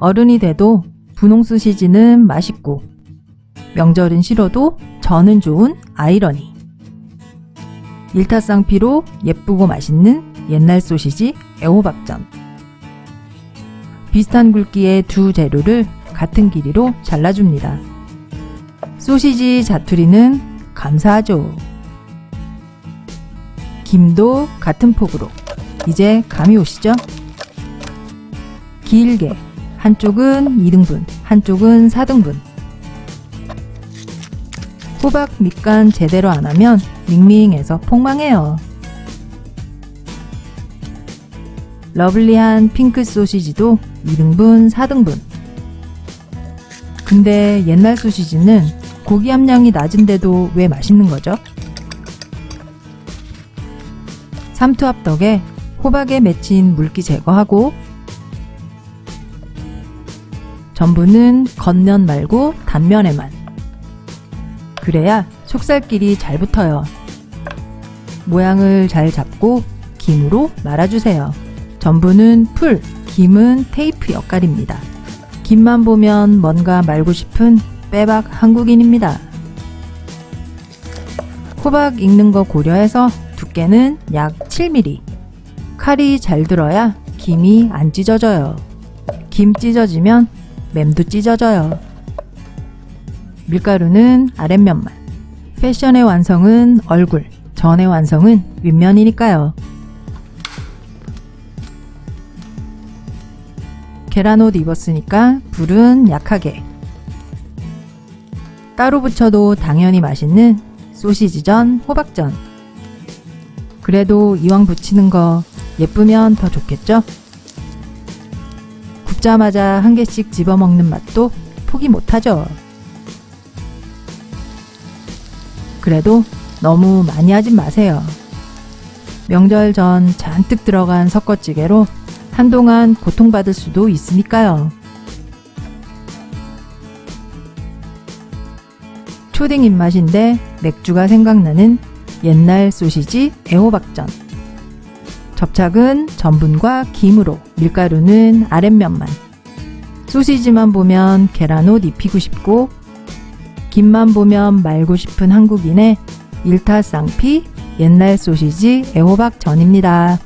어른이 돼도 분홍 소시지는 맛있고 명절은 싫어도 저는 좋은 아이러니. 일타쌍피로 예쁘고 맛있는 옛날 소시지 애호박전. 비슷한 굵기의 두 재료를 같은 길이로 잘라줍니다. 소시지 자투리는 감사하죠. 김도 같은 폭으로. 이제 감이 오시죠? 길게. 한쪽은 2등분, 한쪽은 4등분. 호박 밑간 제대로 안 하면 밍밍해서 폭망해요. 러블리한 핑크 소시지도 2등분, 4등분. 근데 옛날 소시지는 고기 함량이 낮은데도 왜 맛있는 거죠? 삼투압 덕에 호박에 맺힌 물기 제거하고 전부는 겉면 말고 단면에만. 그래야 속살끼리 잘 붙어요. 모양을 잘 잡고 김으로 말아주세요. 전부는 풀, 김은 테이프 역할입니다. 김만 보면 뭔가 말고 싶은 빼박 한국인입니다. 호박 익는 거 고려해서 두께는 약 7mm. 칼이 잘 들어야 김이 안 찢어져요. 김 찢어지면 맴도 찢어져요. 밀가루는 아랫면만. 패션의 완성은 얼굴, 전의 완성은 윗면이니까요. 계란 옷 입었으니까 불은 약하게. 따로 부쳐도 당연히 맛있는 소시지전, 호박전. 그래도 이왕 부치는 거 예쁘면 더 좋겠죠? 굽자마자 한 개씩 집어먹는 맛도 포기 못하죠. 그래도 너무 많이 하진 마세요. 명절 전 잔뜩 들어간 섞어찌개로 한동안 고통받을 수도 있으니까요. 초딩 입맛인데 맥주가 생각나는 옛날 소시지 애호박전. 접착은 전분과 김으로, 밀가루는 아랫면만. 소시지만 보면 계란옷 입히고 싶고, 김만 보면 말고 싶은 한국인의 일타쌍피 옛날 소시지 애호박 전입니다.